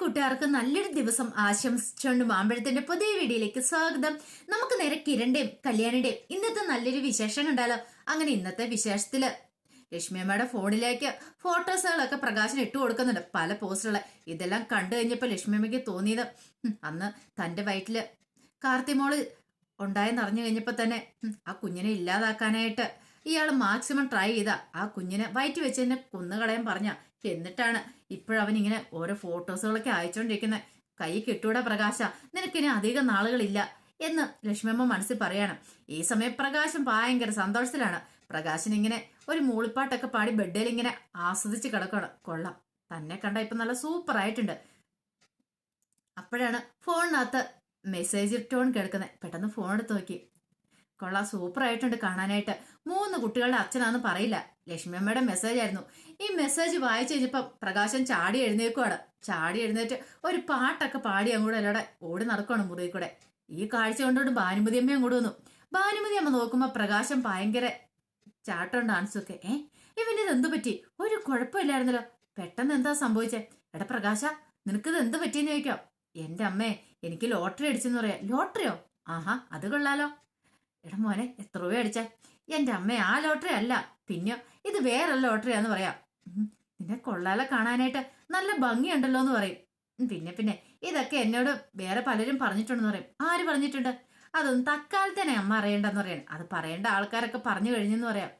കൂട്ടുകാർക്ക് നല്ലൊരു ദിവസം ആശംസിച്ചുകൊണ്ട് മാമ്പഴത്തിന്റെ പുതിയ വീഡിയോയിലേക്ക് സ്വാഗതം. നമുക്ക് നേരെ കിരണിന്റെയും കല്യാണിന്റെയും ഇന്നത്തെ നല്ലൊരു വിശേഷം കണ്ടാലോ? അങ്ങനെ ഇന്നത്തെ വിശേഷത്തിൽ ലക്ഷ്മിയമ്മയുടെ ഫോണിലേക്ക് ഫോട്ടോസുകളൊക്കെ പ്രകാശൻ ഇട്ടു കൊടുക്കുന്നുണ്ട്. പല പോസ്റ്റുകളെ. ഇതെല്ലാം കണ്ടു കഴിഞ്ഞപ്പോൾ ലക്ഷ്മിയമ്മയ്ക്ക് തോന്നിയത് അന്ന് തന്റെ വയറ്റിൽ കാർത്തിമോൾ ഉണ്ടായെന്ന് അറിഞ്ഞു കഴിഞ്ഞപ്പോ തന്നെ ആ കുഞ്ഞിനെ ഇല്ലാതാക്കാനായിട്ട് ഇയാൾ മാക്സിമം ട്രൈ ചെയ്ത. ആ കുഞ്ഞിനെ വയറ്റ് വെച്ച് തന്നെ കൊന്നുകളയാൻ പറഞ്ഞ. എന്നിട്ടാണ് ഇപ്പോഴവൻ ഇങ്ങനെ ഓരോ ഫോട്ടോസുകളൊക്കെ അയച്ചുകൊണ്ടിരിക്കുന്ന കൈ കിട്ടൂടെ പ്രകാശ നിനക്കിനി അധികം നാളുകളില്ല എന്ന് ലക്ഷ്മിയമ്മ മനസ്സിൽ പറയാണ്. ഈ സമയം പ്രകാശം ഭയങ്കര സന്തോഷത്തിലാണ്. പ്രകാശൻ ഇങ്ങനെ ഒരു മൂളിപ്പാട്ടൊക്കെ പാടി ബെഡിൽ ഇങ്ങനെ ആസ്വദിച്ച് കിടക്കണം. കൊള്ളാം. തന്നെ കണ്ട ഇപ്പൊ നല്ല സൂപ്പർ ആയിട്ടുണ്ട് അപ്പോഴാണ് ഫോണിനകത്ത് മെസ്സേജ് ടോൺ കേൾക്കുന്നത് പെട്ടെന്ന് ഫോൺ എടുത്ത് നോക്കി. കൊള്ളാം സൂപ്പർ ആയിട്ടുണ്ട് കാണാനായിട്ട്. മൂന്ന് കുട്ടികളുടെ അച്ഛനാന്ന് പറയില്ല. ലക്ഷ്മിയമ്മയുടെ മെസ്സേജ് ആയിരുന്നു. ഈ മെസ്സേജ് വായിച്ചു കഴിഞ്ഞപ്പം പ്രകാശൻ ചാടി എഴുന്നേക്കുവാണ് ചാടി എഴുന്നേറ്റ് ഒരു പാട്ടൊക്കെ പാടി അങ്ങോട്ട് അല്ലാടെ ഓടി നടക്കുവാണ് മുറിയിൽ കൂടെ. ഈ കാഴ്ച കൊണ്ടോണ്ട് ഭാനുമതി അമ്മ അങ്ങോട്ട് വന്നു. ഭാനുമതി അമ്മ നോക്കുമ്പോൾ പ്രകാശം ഭയങ്കര ചാട്ടം ഡാൻസൊക്കെ ഏ? ഇവന് ഇത് എന്തു പറ്റി? ഒരു കുഴപ്പമില്ലായിരുന്നല്ലോ. പെട്ടെന്ന് എന്താ സംഭവിച്ചേ? എടാ പ്രകാശ നിനക്കിത് എന്ത് പറ്റിയെന്ന് ചോദിക്കാം. എന്റെ അമ്മേ എനിക്ക് ലോട്ടറി അടിച്ചെന്ന് പറയാം. ലോട്ടറിയോ? ആഹാ അത് കൊള്ളാലോ. എടാ മോനെ എത്ര രൂപ അടിച്ചേ? എന്റെ അമ്മ ആ ലോട്ടറി അല്ല. പിന്നെ ഇത് വേറെ ലോട്ടറിയാന്ന് പറയാം. നിന്നെ കൊള്ളാലെ കാണാനായിട്ട്. നല്ല ഭംഗിയുണ്ടല്ലോ എന്ന് പറയും. പിന്നെ പിന്നെ ഇതൊക്കെ എന്നോട് വേറെ പലരും പറഞ്ഞിട്ടുണ്ടെന്ന് പറയും. ആര് പറഞ്ഞിട്ടുണ്ട്? അതൊന്നും തക്കാലത്തേനെ അമ്മ അറിയണ്ടെന്ന് പറയണം. അത് പറയേണ്ട ആൾക്കാരൊക്കെ പറഞ്ഞു കഴിഞ്ഞെന്ന് പറയാം.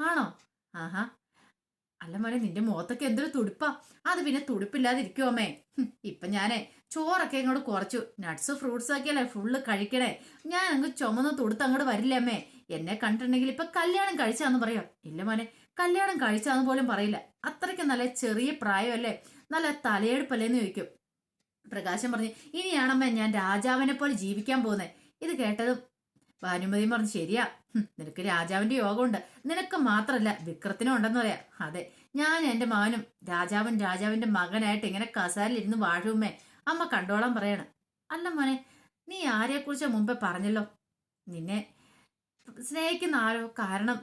ആണോ? ആഹാ. അല്ല മോനെ നിന്റെ മുഖത്തൊക്കെ എന്തൊരു തുടുപ്പാ. അത് പിന്നെ തുടുപ്പില്ലാതിരിക്കുമോ അമ്മേ. ഇപ്പൊ ഞാനേ ചോറൊക്കെ ഇങ്ങോട്ട് കുറച്ചു. നട്ട്സ് ഫ്രൂട്ട്സ് ഒക്കെ അല്ലേ ഫുള്ള് കഴിക്കണേ. ഞാൻ അങ്ങ് ചുമന്ന് തുടുത്ത് അങ്ങോട്ട് വരില്ല അമ്മേ? എന്നെ കണ്ടിട്ടുണ്ടെങ്കിൽ ഇപ്പൊ കല്യാണം കഴിച്ചാന്ന് പറയാം? ഇല്ല മോനെ കല്യാണം കഴിച്ചാന്ന് പോലും പറയില്ല. അത്രയ്ക്ക് നല്ല ചെറിയ പ്രായമല്ലേ? നല്ല തലയെടുപ്പല്ലേന്ന് ചോദിക്കും. പ്രകാശം പറഞ്ഞു ഇനിയാണമ്മ ഞാൻ രാജാവിനെ പോലെ ജീവിക്കാൻ പോകുന്നത് ഇത് കേട്ടതും ഭാനുമതിയും പറഞ്ഞു ശരിയാ. നിനക്ക് രാജാവിന്റെ യോഗമുണ്ട്. നിനക്ക് മാത്രല്ല വിക്രത്തിനും ഉണ്ടെന്ന് പറയാം. അതെ ഞാൻ എന്റെ മകനും രാജാവും രാജാവിന്റെ മകനായിട്ട് ഇങ്ങനെ കസാലിരുന്ന് വാഴുമേ അമ്മ കണ്ടോളാൻ പറയണം. അല്ല മോനെ നീ ആരെക്കുറിച്ച് മുമ്പേ പറഞ്ഞല്ലോ? നിന്നെ സ്നേഹിക്കുന്ന ആരോ കാരണം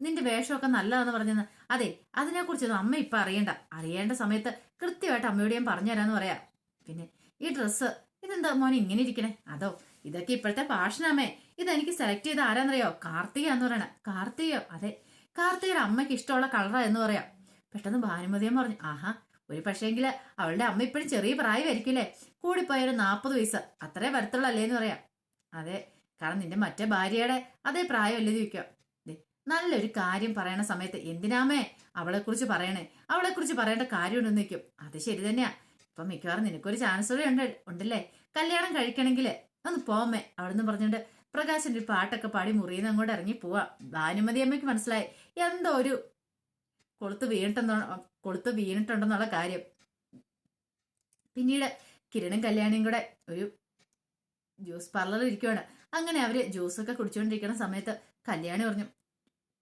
നിന്റെ വേഷമൊക്കെ നല്ലതാന്ന് പറഞ്ഞെന്ന്. അതെ അതിനെക്കുറിച്ചൊന്നും അമ്മ ഇപ്പൊ അറിയണ്ട. അറിയേണ്ട സമയത്ത് കൃത്യമായിട്ട് അമ്മയോട് ഞാൻ പറഞ്ഞുതരാന്ന് പറയാം. പിന്നെ ഈ ഡ്രസ്സ് ഇതെന്താ മോനെ ഇങ്ങനെ ഇരിക്കണേ? അതോ ഇതൊക്കെ ഇപ്പോഴത്തെ ഫാഷനാമേ ഇതെനിക്ക് സെലക്ട് ചെയ്ത ആരാന്നറിയോ? കാർത്തിക എന്ന് പറയണ. കാർത്തികയോ അതെ. കാർത്തികയുടെ അമ്മയ്ക്ക് ഇഷ്ടമുള്ള കളറാ എന്ന് പറയാം. പെട്ടെന്ന് ഭാനുമതിയും പറഞ്ഞു ആഹാ ഒരു പക്ഷേങ്കിൽ അവളുടെ അമ്മ ഇപ്പോഴും ചെറിയ പ്രായമായിരിക്കില്ലേ കൂടിപ്പോയൊരു നാൽപ്പത് വയസ്സ്. അത്രേ വരത്തുള്ളല്ലേ എന്ന് പറയാം. അതെ കാരണം നിന്റെ മറ്റേ ഭാര്യയുടെ അതേ പ്രായമല്ലേ ചോദിക്കുക. നല്ലൊരു കാര്യം പറയണ സമയത്ത് എന്തിനാമേ അവളെ കുറിച്ച് പറയണേ? അവളെ കുറിച്ച് പറയേണ്ട കാര്യമുണ്ടെന്ന് നിൽക്കും അത് ശരി തന്നെയാ. ഇപ്പൊ മിക്കവാറും നിനക്കൊരു ചാൻസ് കൂടെ ഉണ്ട് ഉണ്ടല്ലേ? കല്യാണം കഴിക്കണമെങ്കിൽ ഒന്ന് പോമേ അവിടുന്ന് പറഞ്ഞിട്ട് പ്രകാശിന്റെ ഒരു പാട്ടൊക്കെ പാടി മുറിയിൽ അങ്ങോട്ട് ഇറങ്ങി പോവാ. ഭാനുമതി അമ്മയ്ക്ക് മനസ്സിലായി. എന്തോ ഒരു കൊളുത്ത് വീണിട്ടെന്നോ കൊളുത്ത് വീണിട്ടുണ്ടെന്നുള്ള കാര്യം. പിന്നീട് കിരണും കല്യാണിയും കൂടെ ഒരു ജ്യൂസ് പാർലറിൽ ഇരിക്കുവാണ്. അങ്ങനെ അവർ ജ്യൂസൊക്കെ കുടിച്ചുകൊണ്ടിരിക്കുന്ന സമയത്ത് കല്യാണി പറഞ്ഞു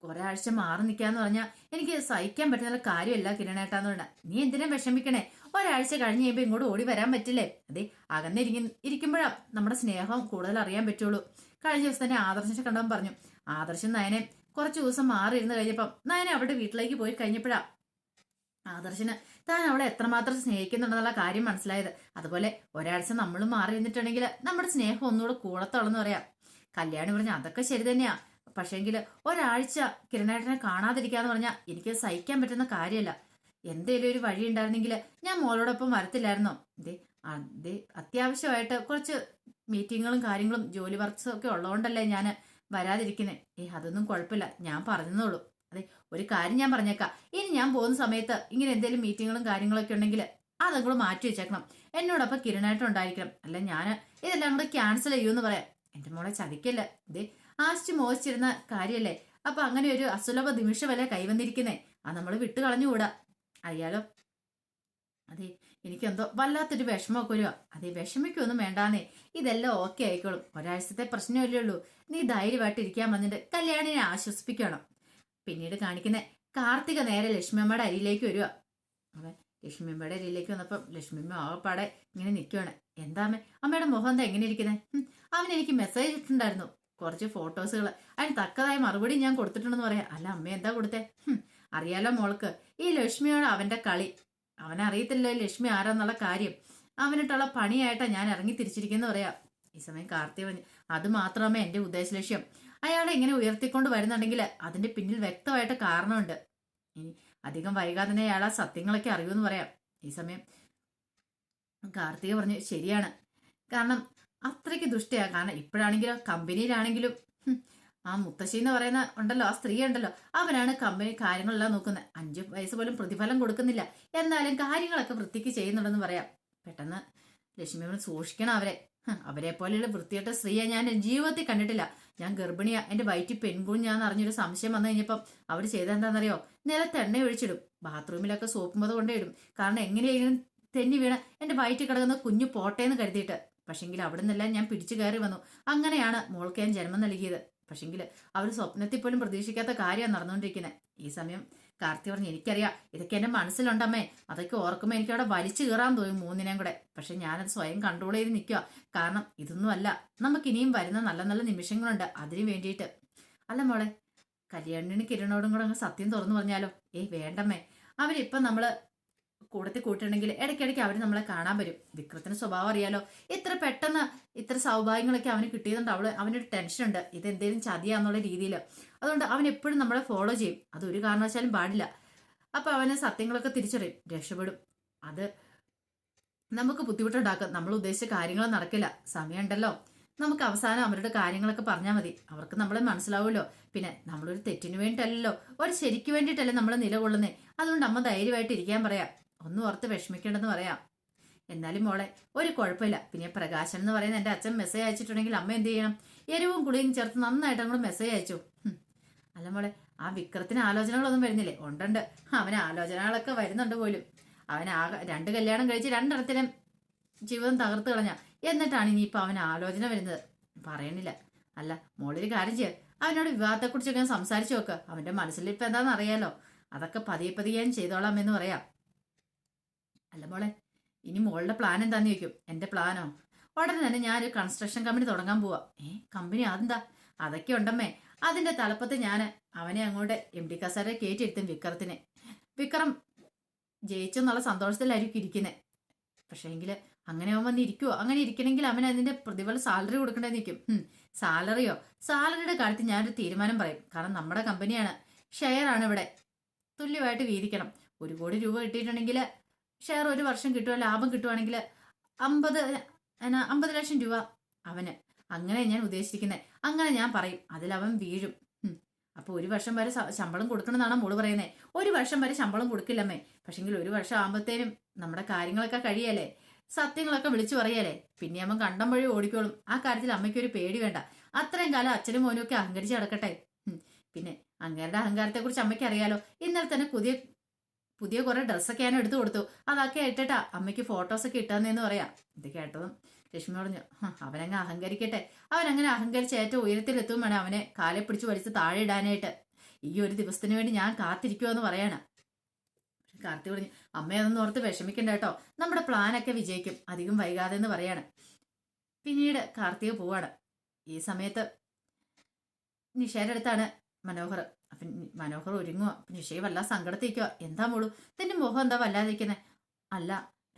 കുറെ ആഴ്ച മാറി നിൽക്കാന്ന് പറഞ്ഞാൽ എനിക്ക് സഹിക്കാൻ പറ്റുന്ന കാര്യമല്ല കിരണേട്ടാന്ന് പറഞ്ഞ. നീ എന്തിനാ വിഷമിക്കണേ? ഒരാഴ്ച കഴിഞ്ഞ് കഴിയുമ്പോൾ ഇങ്ങോട്ട് ഓടി വരാൻ പറ്റില്ലേ? അതെ അകന്നിരിക്ക ഇരിക്കുമ്പോഴാ നമ്മുടെ സ്നേഹം കൂടുതൽ അറിയാൻ പറ്റുള്ളൂ. കഴിഞ്ഞ ദിവസം തന്നെ ആദർശനെ കണ്ടവൻ പറഞ്ഞു ആദർശം നയനെ കുറച്ച് ദിവസം മാറി ഇരുന്ന് കഴിഞ്ഞപ്പം നയനെ അവരുടെ വീട്ടിലേക്ക് പോയി കഴിഞ്ഞപ്പോഴാ ആദർശന് താൻ അവളെ എത്രമാത്രം സ്നേഹിക്കുന്നുണ്ടെന്നുള്ള കാര്യം മനസ്സിലായത്. അതുപോലെ ഒരാഴ്ച നമ്മൾ മാറി നിന്നിട്ടുണ്ടെങ്കിൽ നമ്മുടെ സ്നേഹം ഒന്നുകൂടെ കൂടത്തോളെന്ന് പറയാം. കല്യാണി പറഞ്ഞ അതൊക്കെ ശരി തന്നെയാ. പക്ഷേങ്കിൽ ഒരാഴ്ച കിരണേട്ടനെ കാണാതിരിക്കാന്ന് പറഞ്ഞാൽ എനിക്ക് സഹിക്കാൻ പറ്റുന്ന കാര്യമല്ല. എന്തേലും ഒരു വഴി ഉണ്ടായിരുന്നെങ്കിൽ ഞാൻ മോളോടൊപ്പം വരത്തില്ലായിരുന്നോ? ദേ അതേ അത്യാവശ്യമായിട്ട് കുറച്ച് മീറ്റിങ്ങുകളും കാര്യങ്ങളും ജോലി വർക്ക്സും ഒക്കെ ഉള്ളതുകൊണ്ടല്ലേ ഞാൻ വരാതിരിക്കുന്നത് ഏ അതൊന്നും കുഴപ്പമില്ല. ഞാൻ പറഞ്ഞതോളൂ അതെ ഒരു കാര്യം ഞാൻ പറഞ്ഞേക്കാം. ഇനി ഞാൻ പോകുന്ന സമയത്ത് ഇങ്ങനെ എന്തെങ്കിലും മീറ്റിങ്ങുകളും കാര്യങ്ങളൊക്കെ ഉണ്ടെങ്കിൽ അതങ്ങോട്ട് മാറ്റി വെച്ചേക്കണം. എന്നോടൊപ്പം കിരണായിട്ട് ഉണ്ടായിരിക്കണം. അല്ല ഞാൻ ഇതെല്ലാം കൂടെ ക്യാൻസൽ ചെയ്യുമെന്ന് പറയാം. എന്റെ മോളെ ചതിക്കല്ല? ഇതേ ആശിച്ച് മോശിച്ചിരുന്ന കാര്യല്ലേ? അപ്പൊ അങ്ങനെ ഒരു അസുലഭ നിമിഷമല്ലേ കൈവന്നിരിക്കുന്നേ. അത് നമ്മൾ വിട്ടു കളഞ്ഞുകൂടാ. അറിയാലോ അതെ എനിക്കെന്തോ വല്ലാത്തൊരു വിഷമമൊക്കെ വരുവാ അതെ വിഷമിക്കൊന്നും വേണ്ടാന്നേ. ഇതെല്ലാം ഓക്കെ ആയിക്കോളും. ഒരാഴ്ചത്തെ പ്രശ്നമല്ലേ ഉള്ളൂ. നീ ധൈര്യമായിട്ട് ഇരിക്കാൻ വന്നിട്ട് കല്യാണിനെ ആശ്വസിപ്പിക്കണം. പിന്നീട് കാണിക്കുന്നത് കാർത്തിക നേരെ ലക്ഷ്മിയമ്മയുടെ അരിയിലേക്ക് വരിക അവൻ ലക്ഷ്മിയമ്മയുടെ അരിയിലേക്ക് വന്നപ്പം ലക്ഷ്മിയമ്മ ആകപ്പാടെ ഇങ്ങനെ നിൽക്കുവാണ് എന്താ അമ്മേ അമ്മയുടെ മുഖം എന്താ എങ്ങനെ ഇരിക്കുന്നത് അവൻ എനിക്ക് മെസ്സേജ് ഇട്ടിട്ടുണ്ടായിരുന്നു. കുറച്ച് ഫോട്ടോസുകൾ അതിന് തക്കതായ മറുപടി ഞാൻ കൊടുത്തിട്ടുണ്ടെന്ന് പറയാം. അല്ല അമ്മ എന്താ കൊടുത്തേ? അറിയാലോ മോൾക്ക്. ഈ ലക്ഷ്മിയോട് അവന്റെ കളി. അവനറിയത്തില്ല ലക്ഷ്മി ആരാന്നുള്ള കാര്യം. അവനിട്ടുള്ള പണിയായിട്ടാ ഞാൻ ഇറങ്ങി തിരിച്ചിരിക്കുന്നു പറയാം. ഈ സമയം കാർത്തിക അത് മാത്രമേ എന്റെ ഉദ്ദേശ ലക്ഷ്യം അയാളെ ഇങ്ങനെ ഉയർത്തിക്കൊണ്ട് വരുന്നുണ്ടെങ്കിൽ അതിന്റെ പിന്നിൽ വ്യക്തമായിട്ട് കാരണമുണ്ട്. ഇനി അധികം വൈകാതെ അയാൾ ആ സത്യങ്ങളൊക്കെ അറിയുമെന്ന് പറയാം. ഈ സമയം കാർത്തിക പറഞ്ഞു ശരിയാണ്. കാരണം അത്രയ്ക്ക് ദുഷ്ടയാ. കാരണം ഇപ്പോഴാണെങ്കിലും കമ്പനിയിലാണെങ്കിലും ആ മുത്തശ്ശി എന്ന് പറയുന്ന ഉണ്ടല്ലോ ആ സ്ത്രീ ഉണ്ടല്ലോ അവനാണ് കമ്പനി കാര്യങ്ങളെല്ലാം നോക്കുന്നത്. അഞ്ചു വയസ്സ് പോലും പ്രതിഫലം കൊടുക്കുന്നില്ല. എന്നാലും കാര്യങ്ങളൊക്കെ വൃത്തിക്ക് ചെയ്യുന്നുണ്ടെന്ന് പറയാം. പെട്ടെന്ന് ലക്ഷ്മി സൂക്ഷിക്കണം അവരെ. അവരെ പോലെയുള്ള വൃത്തിയായിട്ട സ്ത്രീയെ ഞാൻ ജീവിതത്തിൽ കണ്ടിട്ടില്ല. ഞാൻ ഗർഭിണിയാ. എന്റെ വയറ്റിൽ പെൺകുഞ്ഞാന്ന് അറിഞ്ഞൊരു സംശയം വന്നു കഴിഞ്ഞപ്പം അവർ ചെയ്തെന്താണെന്നറിയോ നിലത്ത് എണ്ണ ഒഴിച്ചിടും. ബാത്റൂമിലൊക്കെ സോപ്പ് അത് കൊണ്ടേടും കാരണം എങ്ങനെയെങ്കിലും തെന്നി വീണ എന്റെ വയറ്റിൽ കിടക്കുന്ന കുഞ്ഞു പോട്ടേന്ന് കരുതിയിട്ട്. പക്ഷെങ്കിൽ അവിടെ നിന്നെല്ലാം ഞാൻ പിടിച്ചു കയറി വന്നു. അങ്ങനെയാണ് മോൾക്ക് ഞാൻ ജന്മം നൽകിയത്. പക്ഷെങ്കിൽ അവർ സ്വപ്നത്തിൽ പോലും പ്രതീക്ഷിക്കാത്ത കാര്യമാണ് നടന്നുകൊണ്ടിരിക്കുന്നത് ഈ സമയം കാർത്തി പറഞ്ഞു എനിക്കറിയാം ഇതൊക്കെ എന്റെ മനസ്സിലുണ്ടമ്മേ അതൊക്കെ ഓർക്കുമ്പോൾ എനിക്ക് അവിടെ വലിച്ചു കയറാൻ തോന്നും മൂന്നിനെയും കൂടെ. പക്ഷെ ഞാനത് സ്വയം കൺട്രോൾ ചെയ്ത് നിൽക്കുക കാരണം ഇതൊന്നുമല്ല നമുക്ക് ഇനിയും വരുന്ന നല്ല നല്ല നിമിഷങ്ങളുണ്ട് അതിനു വേണ്ടിയിട്ട്. അല്ല മോളെ കല്യാണിന് കിരണോടും കൂടെ അങ്ങ് സത്യം തുറന്നു പറഞ്ഞാലോ? ഏയ് വേണ്ടമ്മേ. അവരിപ്പം നമ്മൾ കൂടത്തിൽ കൂട്ടണമെങ്കിൽ ഇടയ്ക്കിടയ്ക്ക് അവർ നമ്മളെ കാണാൻ വരും. വിക്രത്തിന് സ്വഭാവം അറിയാലോ. ഇത്ര പെട്ടെന്ന് ഇത്ര സൗഭാഗ്യങ്ങളൊക്കെ അവന് കിട്ടിയതുകൊണ്ട് അവൾ അവനൊരു ടെൻഷൻ ഉണ്ട്. ഇത് എന്തെങ്കിലും ചതിയാന്നുള്ള രീതിയിൽ അതുകൊണ്ട് അവൻ എപ്പോഴും നമ്മളെ ഫോളോ ചെയ്യും. അത് ഒരു കാരണവശാലും പാടില്ല. അപ്പൊ അവന് സത്യങ്ങളൊക്കെ തിരിച്ചറിയും. രക്ഷപ്പെടും. അത് നമുക്ക് ബുദ്ധിമുട്ടുണ്ടാക്കും. നമ്മൾ ഉദ്ദേശിച്ച കാര്യങ്ങൾ നടക്കില്ല. സമയമുണ്ടല്ലോ. നമുക്ക് അവസാനം അവരുടെ കാര്യങ്ങളൊക്കെ പറഞ്ഞാൽ മതി. അവർക്ക് നമ്മളെ മനസ്സിലാവുമല്ലോ. പിന്നെ നമ്മളൊരു തെറ്റിന് വേണ്ടിയിട്ടല്ലല്ലോ. ഒരു ശരിക്ക് വേണ്ടിയിട്ടല്ലേ നമ്മൾ നിലകൊള്ളുന്നേ. അതുകൊണ്ട് അമ്മ ധൈര്യമായിട്ട് ഇരിക്കാൻ പറയാം. ഒന്നും ഓർത്ത് വിഷമിക്കേണ്ടെന്ന് പറയാം. എന്നാലും മോളെ ഒരു കുഴപ്പമില്ല. പിന്നെ പ്രകാശൻ എന്ന് പറയുന്ന എന്റെ അച്ഛൻ മെസ്സേജ് അയച്ചിട്ടുണ്ടെങ്കിൽ അമ്മ എന്ത് ചെയ്യണം? എരിവും കുളിയും ചേർത്ത് നന്നായിട്ട് അങ്ങോട്ട് മെസ്സേജ് അയച്ചു. അല്ല മോളെ ആ വിക്രത്തിന് ആലോചനകളൊന്നും വരുന്നില്ലേ? ഉണ്ടുണ്ട്. അവന് ആലോചനകളൊക്കെ വരുന്നുണ്ട് പോലും. അവൻ ആകെ രണ്ട് കല്യാണം കഴിച്ച് രണ്ടിടത്തിലും ജീവിതം തകർത്ത് കളഞ്ഞ. എന്നിട്ടാണ് ഇനിയിപ്പോൾ അവൻ ആലോചന വരുന്നത്. പറയണില്ല. അല്ല മോളൊരു കാര്യം ചെയ്യ. അവനോട് വിവാഹത്തെക്കുറിച്ചൊക്കെ സംസാരിച്ചു നോക്ക്. അവന്റെ മനസ്സിൽ ഇപ്പം എന്താണെന്ന് അറിയാലോ. അതൊക്കെ പതിയെ പതിയെ ചെയ്തോളാം എന്ന് പറയാം. അല്ല മോളെ ഇനി മോളുടെ പ്ലാൻ എന്താന്ന് ചോദിക്കും. എന്റെ പ്ലാനോ ഉടനെ തന്നെ ഞാനൊരു കൺസ്ട്രക്ഷൻ കമ്പനി തുടങ്ങാൻ പോവാ. ഏ കമ്പനി അതെന്താ? അതൊക്കെ ഉണ്ടമ്മേ. അതിന്റെ തലപ്പത്ത് ഞാൻ അവനെ അങ്ങോട്ട് എം ഡി കസാരെ കയറ്റിയിരുത്തും വിക്രത്തിനെ. വിക്രം ജയിച്ചെന്നുള്ള സന്തോഷത്തിലായിരിക്കും ഇരിക്കുന്നത് പക്ഷേ എങ്കിൽ അങ്ങനെ അവൻ വന്ന് ഇരിക്കുവോ? അങ്ങനെ ഇരിക്കണമെങ്കിൽ അവൻ അതിന്റെ പ്രതിഫലം സാലറി കൊടുക്കേണ്ടത് നിൽക്കും സാലറിയോ സാലറിയുടെ കാര്യത്തിൽ ഞാനൊരു തീരുമാനം പറയും. കാരണം നമ്മുടെ കമ്പനിയാണ് ഷെയർ ആണ് ഇവിടെ. തുല്യമായിട്ട് വീതിക്കണം. ഒരു കോടി രൂപ കിട്ടിയിട്ടുണ്ടെങ്കിൽ ഷെയർ ഒരു വർഷം കിട്ടുക ലാഭം കിട്ടുവാണെങ്കിൽ അമ്പത് അമ്പത് ലക്ഷം രൂപ അവന്. അങ്ങനെ ഞാൻ ഉദ്ദേശിക്കുന്നത് അങ്ങനെ ഞാൻ പറയും. അതിൽ അവൻ വീഴും. അപ്പോൾ അപ്പൊ ഒരു വർഷം വരെ ശമ്പളം കൊടുക്കണമെന്നാണ് മോൾ പറയുന്നത് ഒരു വർഷം വരെ ശമ്പളം കൊടുക്കില്ലമ്മേ. പക്ഷെങ്കിൽ ഒരു വർഷം ആകുമ്പോഴത്തേനും നമ്മുടെ കാര്യങ്ങളൊക്കെ കഴിയല്ലേ? സത്യങ്ങളൊക്കെ വിളിച്ചു പറയല്ലേ? പിന്നെ അവൻ കണ്ടം വഴി ഓടിക്കോളും. ആ കാര്യത്തിൽ അമ്മയ്ക്ക് ഒരു പേടി വേണ്ട. അത്രയും കാലം അച്ഛനും മോനും ഒക്കെ അഹങ്കരിച്ച് കിടക്കട്ടെ. പിന്നെ അങ്ങേരുടെ അഹങ്കാരത്തെ കുറിച്ച് അമ്മയ്ക്ക് അറിയാലോ ഇന്നലെ തന്നെ പുതിയ പുതിയ കുറെ ഡ്രസ്സൊക്കെ ഞാൻ എടുത്തു കൊടുത്തു. അതൊക്കെ ഇട്ടിട്ടാ അമ്മയ്ക്ക് ഫോട്ടോസൊക്കെ ഇട്ടാന്നേന്ന് പറയാം. ഇത് കേട്ടതും ലക്ഷ്മി പറഞ്ഞു "ഹ, അവനങ്ങ് അഹങ്കരിക്കട്ടെ. അവനങ്ങനെ അഹങ്കരിച്ച് ഏറ്റവും ഉയരത്തിലെത്തും വേണം അവനെ കാലെ പിടിച്ച് വലിച്ച് താഴെ ഇടാനായിട്ട്. ഈ ഒരു ദിവസത്തിന് വേണ്ടി ഞാൻ കാത്തിരിക്കുമെന്ന് പറയാണ്. കാർത്തി പറഞ്ഞു അമ്മയൊന്നും ഓർത്ത് വിഷമിക്കണ്ട കേട്ടോ. നമ്മുടെ പ്ലാനൊക്കെ വിജയിക്കും. അധികം വൈകാതെ എന്ന് പറയാണ്. പിന്നീട് കാർത്തിക പോവാണ്. ഈ സമയത്ത് നിഷയുടെ അടുത്താണ് മനോഹർ അപ്പൊ മനോഹർ ഒരുങ്ങുക നിഷയെ വല്ല സങ്കടത്തിരിക്കുക എന്താ മോളു? തന്റെ മുഖം എന്താ വല്ലാതിരിക്കുന്നത് അല്ല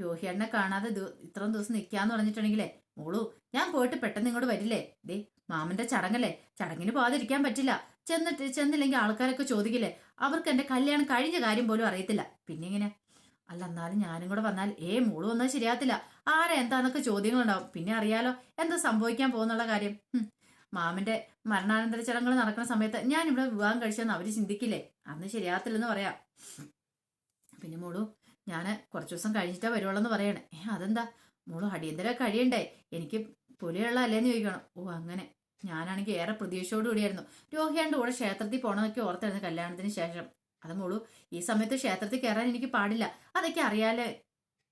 രോഹിയണ്ണനെ കാണാതെ ഇത്രയും ദിവസം നിൽക്കാന്ന് പറഞ്ഞിട്ടുണ്ടെങ്കിലേ മോളു ഞാൻ പോയിട്ട് പെട്ടെന്ന് ഇങ്ങോട്ട് വരില്ലേ? ദേ മാമന്റെ ചടങ്ങല്ലേ? ചടങ്ങിന് പോകാതിരിക്കാൻ പറ്റില്ല. ചെന്നിട്ട് ചെന്നില്ലെങ്കിൽ ആൾക്കാരൊക്കെ ചോദിക്കില്ലേ? അവർക്ക് എന്റെ കല്യാണം കഴിഞ്ഞ കാര്യം പോലും അറിയത്തില്ല. പിന്നെ ഇങ്ങനെ അല്ല എന്നാലും ഞാനും കൂടെ വന്നാൽ ഏ മോൾ വന്നാൽ ശരിയാത്തില്ല ആരാ എന്താന്നൊക്കെ ചോദ്യങ്ങളുണ്ടാവും. പിന്നെ അറിയാലോ എന്താ സംഭവിക്കാൻ പോകുന്നുള്ള കാര്യം. മാമന്റെ മരണാനന്തര ചടങ്ങുകൾ നടക്കുന്ന സമയത്ത് ഞാൻ ഇവിടെ വിവാഹം കഴിച്ചെന്ന് അവർ ചിന്തിക്കില്ലേ? അന്ന് ശരിയാത്തില്ലെന്ന് പറയാം. പിന്നെ മോളു ഞാൻ കുറച്ച് ദിവസം കഴിഞ്ഞിട്ടേ വരുവുള്ളെന്ന് പറയണേ. അതെന്താ? മോളു അടിയന്തര കഴിയണ്ടേ? എനിക്ക് പുലിയുള്ള അല്ലേന്ന് ചോദിക്കണം. ഓ അങ്ങനെ. ഞാനാണെങ്കിൽ ഏറെ പ്രതീക്ഷയോട് കൂടിയായിരുന്നു. രോഹിയാണ്ട് കൂടെ ക്ഷേത്രത്തിൽ പോണതൊക്കെ ഓർത്തായിരുന്നു കല്യാണത്തിന് ശേഷം. അത് മോളു ഈ സമയത്ത് ക്ഷേത്രത്തിൽ കയറാൻ എനിക്ക് പാടില്ല. അതൊക്കെ അറിയാലേ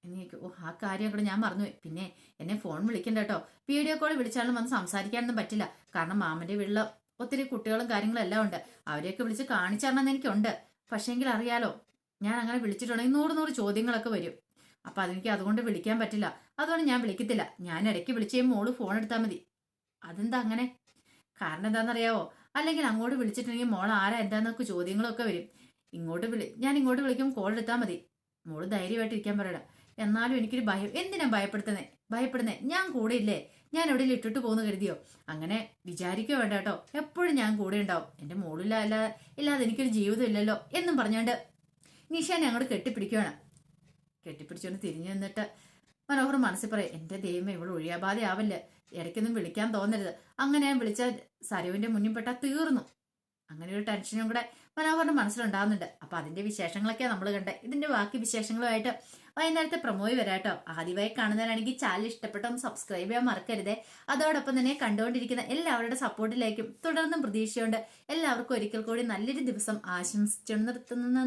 എന്ന് ചോദിക്കും ഓ ആ കാര്യം കൂടെ ഞാൻ മറന്നു പിന്നെ എന്നെ ഫോൺ വിളിക്കണ്ട കേട്ടോ. വീഡിയോ കോൾ വിളിച്ചാലും വന്ന് സംസാരിക്കാനൊന്നും പറ്റില്ല. കാരണം മാമന്റെ വീട്ടിൽ ഒത്തിരി കുട്ടികളും കാര്യങ്ങളും എല്ലാം ഉണ്ട്. അവരെയൊക്കെ വിളിച്ച് കാണിച്ചറണമെന്ന് എനിക്കുണ്ട്. പക്ഷേങ്കിൽ അറിയാലോ ഞാൻ അങ്ങനെ വിളിച്ചിട്ടുണ്ടെങ്കിൽ നൂറ് നൂറ് ചോദ്യങ്ങളൊക്കെ വരും. അപ്പൊ അതെനിക്ക് അതുകൊണ്ട് വിളിക്കാൻ പറ്റില്ല. അതുകൊണ്ട് ഞാൻ വിളിക്കത്തില്ല. ഞാൻ ഇടയ്ക്ക് വിളിച്ചേ മോൾ ഫോൺ എടുത്താൽ മതി. അതെന്താ അങ്ങനെ? കാരണം എന്താണെന്നറിയാവോ അല്ലെങ്കിൽ അങ്ങോട്ട് വിളിച്ചിട്ടുണ്ടെങ്കിൽ മോൾ ആരാ എന്താന്നൊക്കെ ചോദ്യങ്ങളൊക്കെ വരും. ഇങ്ങോട്ട് വിളി ഞാൻ ഇങ്ങോട്ട് വിളിക്കും കോൾ എടുത്താൽ മതി. മോൾ ധൈര്യമായിട്ട് ഇരിക്കാൻ പറയണം എന്നാലും എനിക്കൊരു ഭയം. എന്തിനാ ഭയപ്പെടുത്തുന്നേ? ഭയപ്പെടുന്നേ? ഞാൻ കൂടെ ഇല്ലേ? ഞാൻ എവിടെ ഇട്ടിട്ട് പോകുന്നു കരുതിയോ? അങ്ങനെ വിചാരിക്കുക വേണ്ട കേട്ടോ. എപ്പോഴും ഞാൻ കൂടെ ഉണ്ടാവും. എന്റെ മോളില്ല അല്ല ഇല്ലാതെ എനിക്കൊരു ജീവിതം ഇല്ലല്ലോ എന്നും പറഞ്ഞുകൊണ്ട് നിഷാനെ അങ്ങോട്ട് കെട്ടിപ്പിടിക്കുകയാണ് കെട്ടിപ്പിടിച്ചോണ്ട് തിരിഞ്ഞു നിന്നിട്ട് മനോഹർ മനസ്സിൽ പറയും എന്റെ ദൈവം ഇവൾ ഒഴിയാബാധയാവല്ലേ. ഇടയ്ക്കൊന്നും വിളിക്കാൻ തോന്നരുത്. അങ്ങനെ ഞാൻ വിളിച്ച സരുവിന്റെ മുന്നിൽ പെട്ടാൽ തീർന്നു. അങ്ങനെ ഒരു ടെൻഷനും കൂടെ മനോഹറിന്റെ മനസ്സിലുണ്ടാകുന്നുണ്ട് അപ്പൊ അതിന്റെ വിശേഷങ്ങളൊക്കെ നമ്മൾ കണ്ടത് ഇതിന്റെ ബാക്കി വിശേഷങ്ങളുമായിട്ട് വൈകുന്നേരത്തെ പ്രമോയ് വരാട്ടോ ആദ്യമായി കാണുന്നവരാണെങ്കിൽ ചാനൽ ഇഷ്ടപ്പെട്ടൊന്ന് സബ്സ്ക്രൈബ് ചെയ്യാൻ മറക്കരുതേ. അതോടൊപ്പം തന്നെ കണ്ടുകൊണ്ടിരിക്കുന്ന എല്ലാവരുടെ സപ്പോർട്ടിലേക്കും തുടർന്നും പ്രതീക്ഷയുണ്ട്. എല്ലാവർക്കും ഒരിക്കൽ കൂടി നല്ലൊരു ദിവസം ആശംസിച്ചു നിർത്തുന്ന.